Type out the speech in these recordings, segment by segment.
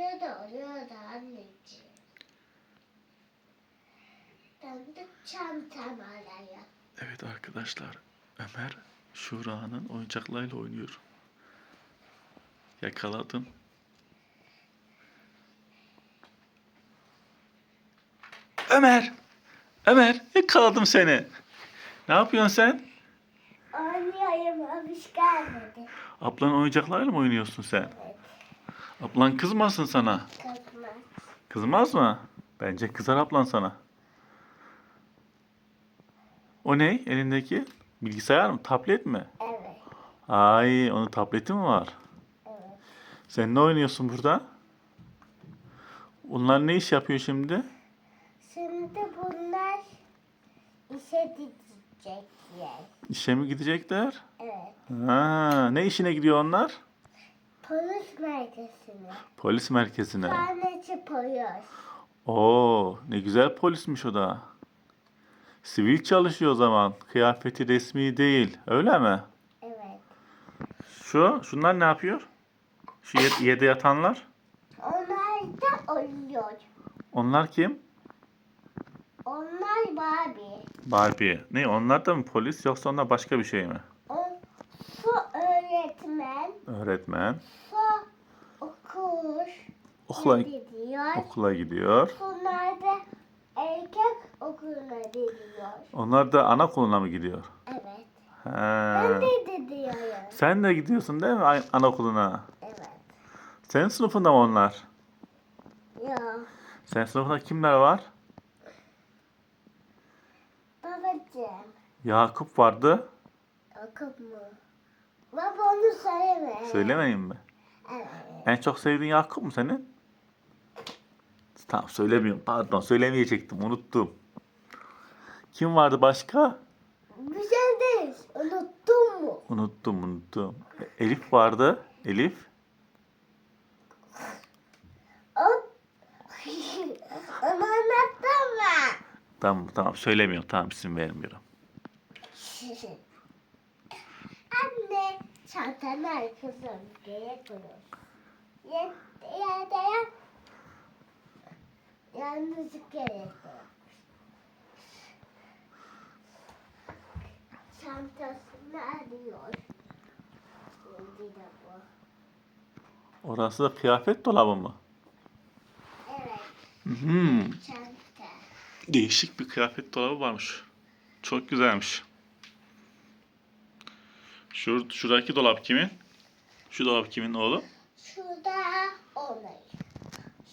Oluyor da oluyor da anneciğim. De çantam araya. Evet arkadaşlar. Ömer Şura'nın oyuncaklarıyla oynuyor. Yakaladım. Ömer! Ömer yakaladım seni. Ne yapıyorsun sen? Oynuyorum abiş gelmedi. Ablanın oyuncaklarıyla mı oynuyorsun sen? Evet. Ablan kızmasın sana. Kızma. Kızmaz mı? Bence kızar ablan sana. O ne elindeki? Bilgisayar mı? Tablet mi? Evet. Ay onun tableti mi var? Evet. Sen ne oynuyorsun burada? Onlar ne iş yapıyor şimdi? Şimdi bunlar işe gidecekler. İşe mi gidecekler? Evet. Ha, ne işine gidiyor onlar? Polis merkezine. Polis merkezine. Taneci polis. Oo, ne güzel polismiş o da. Sivil çalışıyor o zaman. Kıyafeti resmi değil. Öyle mi? Evet. Şu, şunlar ne yapıyor? Şu ye- yerde yatanlar. Onlar da oynuyor. Onlar kim? Onlar Barbie. Barbie. Ne onlar da mı polis yoksa onlar başka bir şey mi? O su öğretmen. Öğretmen. Okur. Okula, gidiyor. okula gidiyor. Bunlar da erkek okuluna gidiyor. Onlar da anaokuluna mı gidiyor? Evet. Ha. Ben de gidiyorum. Sen de gidiyorsun değil mi an- anaokuluna? Evet. Senin sınıfında mı onlar? Ya Senin sınıfında kimler var? babacığım. Yakup vardı. Okup mu? Baba onu söyleme. Söylemeyeyim mi? En çok sevdiğin Yakup mu senin? Tamam söylemiyorum. Pardon söylemeyecektim. Unuttum. Kim vardı başka? Şey değil. Unuttun mu? Unuttum unuttum. Elif vardı. Elif. Onu mı? Tamam tamam söylemiyorum. Tamam isim vermiyorum. Anne çantanın arkasını geri koyuyor. Yerde yap. Yalnızlık gerekiyor. Çantasını arıyor. Şimdi de bu. Orası da kıyafet dolabı mı? Evet Hmm. çanta. Değişik bir kıyafet dolabı varmış. Çok güzelmiş. Şur, şuradaki dolap kimin? Şu dolap kimin oğlum? Şurada onlar.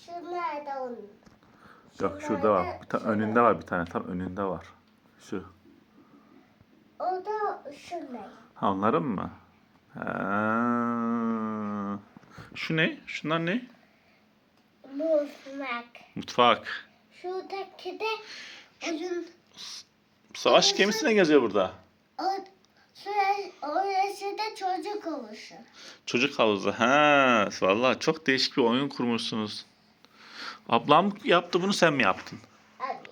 Şunlar da onun. Yok şurada var. da Bir ta- önünde var bir tane. Tam önünde var. Şu. O da şunlar. Ha onların mı? Ha. Şu ne? Şunlar ne? Muzmak. Mutfak. Şuradaki de oyun. Savaş gemisi ne geziyor burada? O, orası da çocuk havuzu. Çocuk havuzu. Ha, vallahi çok değişik bir oyun kurmuşsunuz. Ablam yaptı bunu sen mi yaptın? Abi.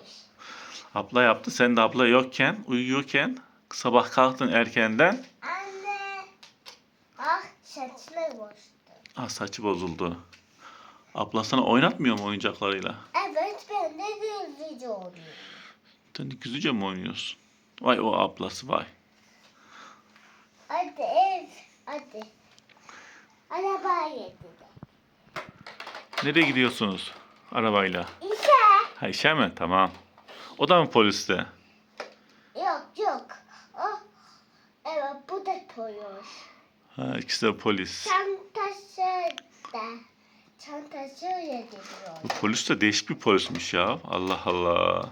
Abla yaptı. Sen de abla yokken, uyuyorken sabah kalktın erkenden. Anne. Ah saçını bozdu. Ah saçı bozuldu. Abla sana oynatmıyor mu oyuncaklarıyla? Evet ben de gözlücü oluyorum. Sen de güzelce mi oynuyorsun? Vay o ablası vay. Hadi ev. Hadi. Arabaya gidelim. Nereye gidiyorsunuz arabayla? İşe. Ha işe mi? Tamam. O da mı poliste? Yok yok. Oh. Evet bu da polis. Ha ikisi de polis. Çantası da. Çantası gidiyor. Bu polis de değişik bir polismiş ya. Allah Allah.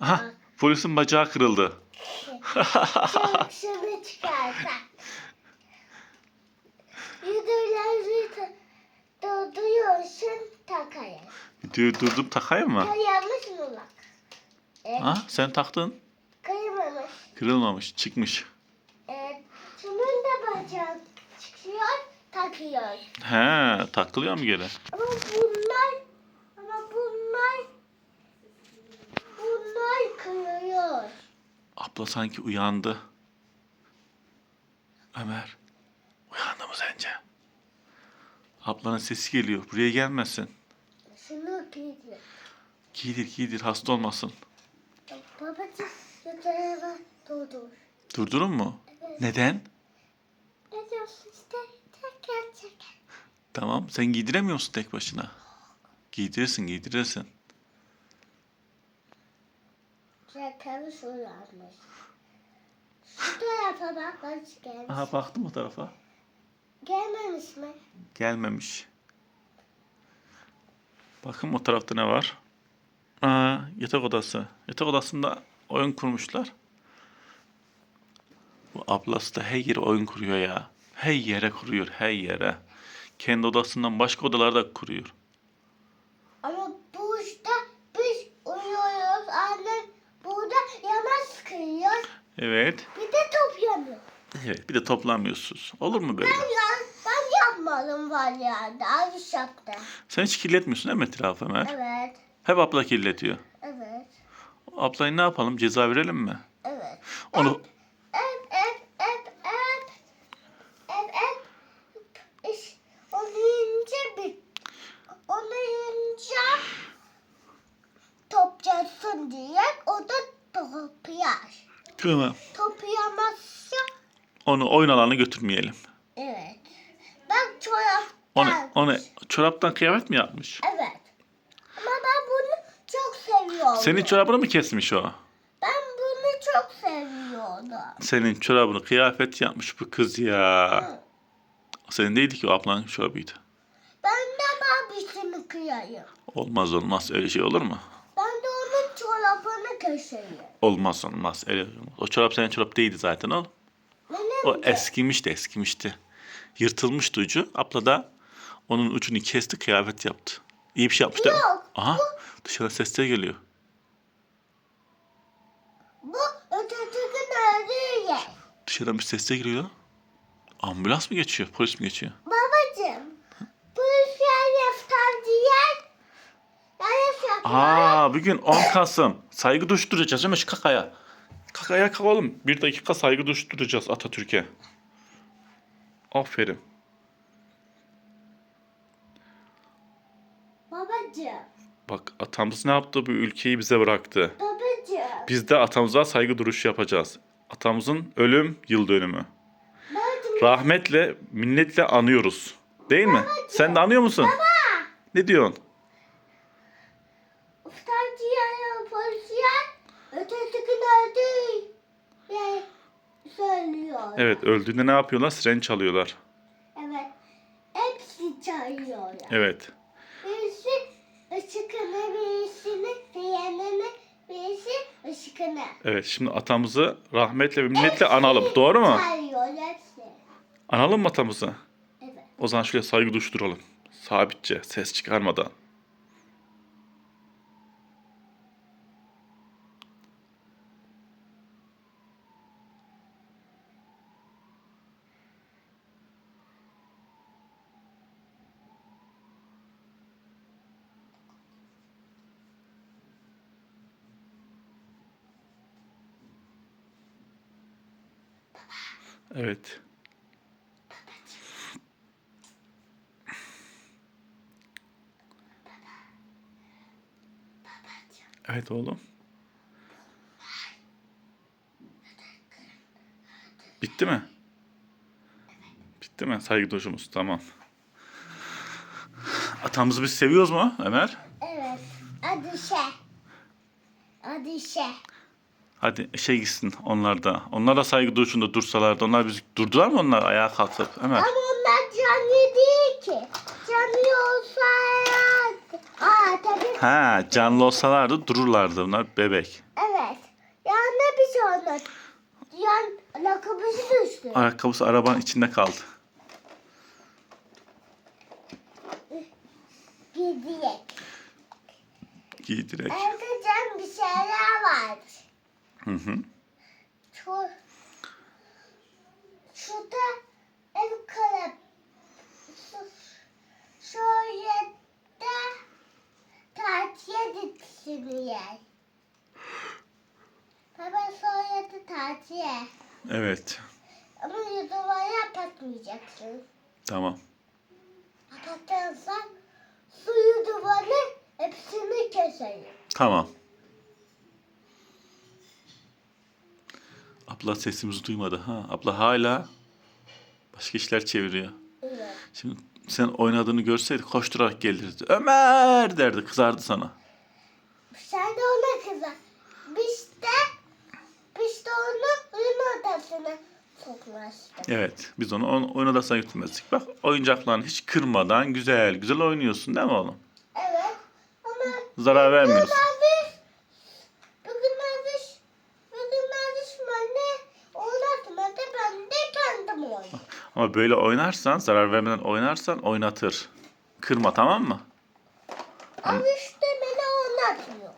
Aha polisin bacağı kırıldı. Çok şunu çıkarsa. Durdum takayım mı? Kayamış mı bak? Evet. Ha sen taktın. Kayamamış. Kırılmamış çıkmış. Evet. Şunun da bacağı çıkıyor takıyor. He takılıyor mu geri? Ama bunlar ama bunlar bunlar kırıyor. Abla sanki uyandı. Ömer. Uyandı mı sence? Ablanın sesi geliyor. Buraya gelmesin. Giydir. Giydir hasta olmasın. Babacığım tarafa durdur. Durdurun mu? Neden? Ne diyorsun işte? Teker teker. Tamam sen giydiremiyor musun tek başına? Giydirirsin giydirirsin. Şekerli sulanmış. Şu tarafa bak kaç gelmiş. Aha baktım o tarafa. Gelmemiş mi? Gelmemiş. Bakın o tarafta ne var? Aa, yatak odası. Yatak odasında oyun kurmuşlar. Bu ablası da her yere oyun kuruyor ya. Her yere kuruyor, her yere. Kendi odasından başka odalarda kuruyor. Ama bu işte biz uyuyoruz. Annem burada yemek sıkıyor. Evet. Bir de top yanıyor. Evet, bir de toplamıyorsunuz. Olur mu böyle? Ben, ya, ben yapmadım var yerde. Ayış yaptı. Sen hiç kirletmiyorsun değil mi etrafı Ömer? Evet. Hep abla kirletiyor. Evet. Ablayı ne yapalım? Ceza verelim mi? Evet. Onu Ep ep ep ep. Ep ep. İş, oynayınca bir. Oynayınca topçasın diye o da top yer. Tamam. Top yemezse Onu oyun alanına götürmeyelim. evet. Ben çorap Onu, onu çoraptan kıyafet mi yapmış? Evet. Seviyorum. Senin çorabını mı kesmiş o? Ben bunu çok seviyordum. Senin çorabını kıyafet yapmış bu kız ya. Senin değildi ki o ablanın çorabıydı. Ben de babisini kıyayım. Olmaz olmaz öyle şey olur mu? Ben de onun çorabını köşeyim. Olmaz olmaz öyle olmaz. O çorap senin çorap değildi zaten oğlum. Benim O de. eskimişti eskimişti. Yırtılmıştı ucu. Abla da onun ucunu kesti kıyafet yaptı. İyi bir şey yapmış? Yok, Aha dışarıdan sesler geliyor. Bu öteki öldüğü yer. Dışarıdan bir sesler geliyor. Ambulans mı geçiyor? Polis mi geçiyor? Babacım. Bu yer yaftar diyen. Aa bugün 10 Kasım. Saygı duşturacağız değil mi? Şu kakaya. Kakaya kalk oğlum. Bir dakika saygı duşturacağız Atatürk'e. Aferin. Babacım. Bak atamız ne yaptı? Bu ülkeyi bize bıraktı. Babacım. Biz de atamıza saygı duruşu yapacağız. Atamızın ölüm yıl dönümü. Rahmetle, minnetle anıyoruz. Değil mi? Sen de anıyor musun? Ne diyorsun? Yaftar diyen polis yer. Öteki öldüğü yer söylüyor. Evet öldüğünde ne yapıyorlar? Siren çalıyorlar. Evet. Hepsi çağırıyorlar. Evet. Işıkını. Evet şimdi atamızı rahmetle ve minnetle analım. Doğru mu? Hepsi. Analım mı atamızı? Evet. O zaman şöyle saygı duşturalım. Sabitçe, ses çıkarmadan. Evet. Evet oğlum. Bitti mi? Bitti mi? Saygı duruşumuz. Tamam. Atamızı biz seviyoruz mu Ömer? Evet. Hadi şey. Hadi şey. Gitsin onlar da. Onlar da saygı duruşunda dursalardı. Onlar biz durdular mı onlar ayağa kalkıp? Ömer. Ama onlar canlı değil ki. Canlı olsaydı. Aa tabii. Ha canlı olsalardı dururlardı. Bunlar bebek. Evet. Yani bir şey olmaz. Yan lakabısı düştü. Ayakkabısı arabanın içinde kaldı. Gidiyor. Giydirek. Evde can bir şeyler var. Hı hı. Şu, şurada ev kalep. Şu, şöyle de tatile gitsin Baba da tatile. Evet. Ama duvara patmayacaksın. Tamam. Kapatırsan suyu duvarı hepsini keserim. Tamam. Abla sesimizi duymadı ha. Abla hala başka işler çeviriyor. Evet. Şimdi sen oynadığını görseydi koşturarak gelirdi. Ömer derdi kızardı sana. Sen de ona kızar. Biz de, biz de onu oyun odasına sokmuştuk. Evet biz onu on- oyun odasına götürmezdik. Bak oyuncaklarını hiç kırmadan güzel güzel oynuyorsun değil mi oğlum? Evet. Ama Zarar vermiyoruz. bugün abi, bugün abi, bugün abi anne oynatmadı. Ben de kendim oynadım. Ama böyle oynarsan zarar vermeden oynarsan oynatır. Kırma tamam mı? Ama işte beni oynatmıyor.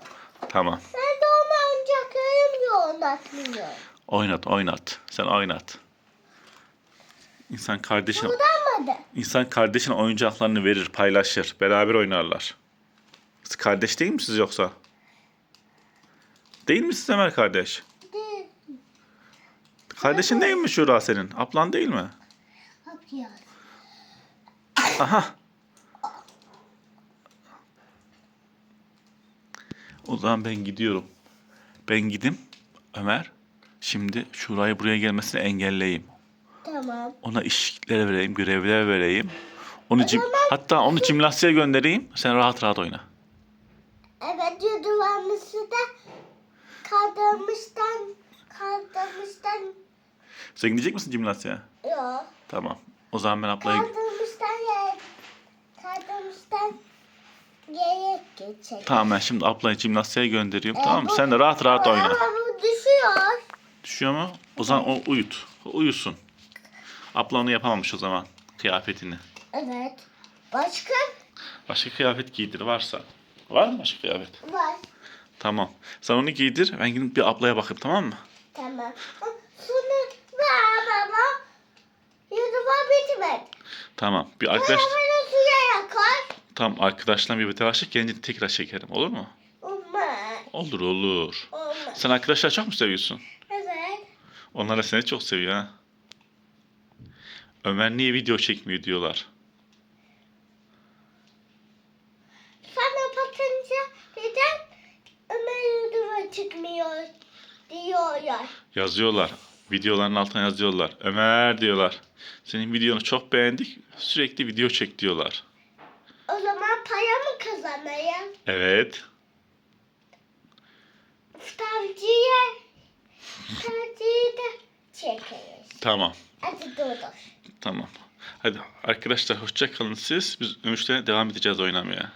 Tamam. Ben de onu oyuncaklarımla oynatmıyor. Oynat oynat. Sen oynat. İnsan kardeşine Bulamadı. insan kardeşine oyuncaklarını verir, paylaşır. Beraber oynarlar. Siz kardeş değil misiniz yoksa? Değil misiniz Ömer kardeş? De, Kardeşin değil mi Şura senin? Ablan değil mi? Aha. O zaman ben gidiyorum. Ben gidim Ömer. Şimdi Şura'yı buraya gelmesini engelleyeyim. Tamam. Ona işler vereyim, görevler vereyim. Onu cim, hatta onu cimnastiğe göndereyim. Sen rahat rahat oyna. Evet yuduvarmışı da kaldırmıştan kaldırmıştan Sen gidecek misin cimnastiğe? yok. Tamam. O zaman ben ablayı... Kaldırmıştan yere kaldırmıştan yere geçecek. Tamam ben şimdi ablayı cimnastiğe gönderiyorum. Ee, tamam mı? bu- Sen de rahat rahat oyna. Ama bu düşüyor. Düşüyor mu? O zaman o uyut. O uyusun. Abla onu yapamamış o zaman. Kıyafetini. Evet. Başka Başka kıyafet giydir varsa. Var mı başka kıyafet? var. Tamam. Sen onu giydir. Ben gidip bir ablaya bakayım tamam mı? Tamam. Sonra ver baba. Yuduvar bitmedi. Tamam. Bir arkadaş... Arabanı suya yakar. Tamam arkadaşla bir vedalaşıp gelince tekrar çekerim. Olur mu? Olmaz. Olur olur. Olmaz. Sen arkadaşlar çok mu seviyorsun? Evet. Onlar da seni çok seviyor ha. Ömer niye video çekmiyor diyorlar. Sana bakınca neden Ömer yuduva çıkmıyor diyorlar. Yazıyorlar. Videoların altına yazıyorlar. Ömer diyorlar. Senin videonu çok beğendik. Sürekli video çek diyorlar. O zaman para mı kazanayım? Evet. Savcıya savcıyı da çekeriz. Tamam. Hadi dur. Tamam. Hadi arkadaşlar hoşça kalın siz. Biz Ömüş'le devam edeceğiz oynamaya.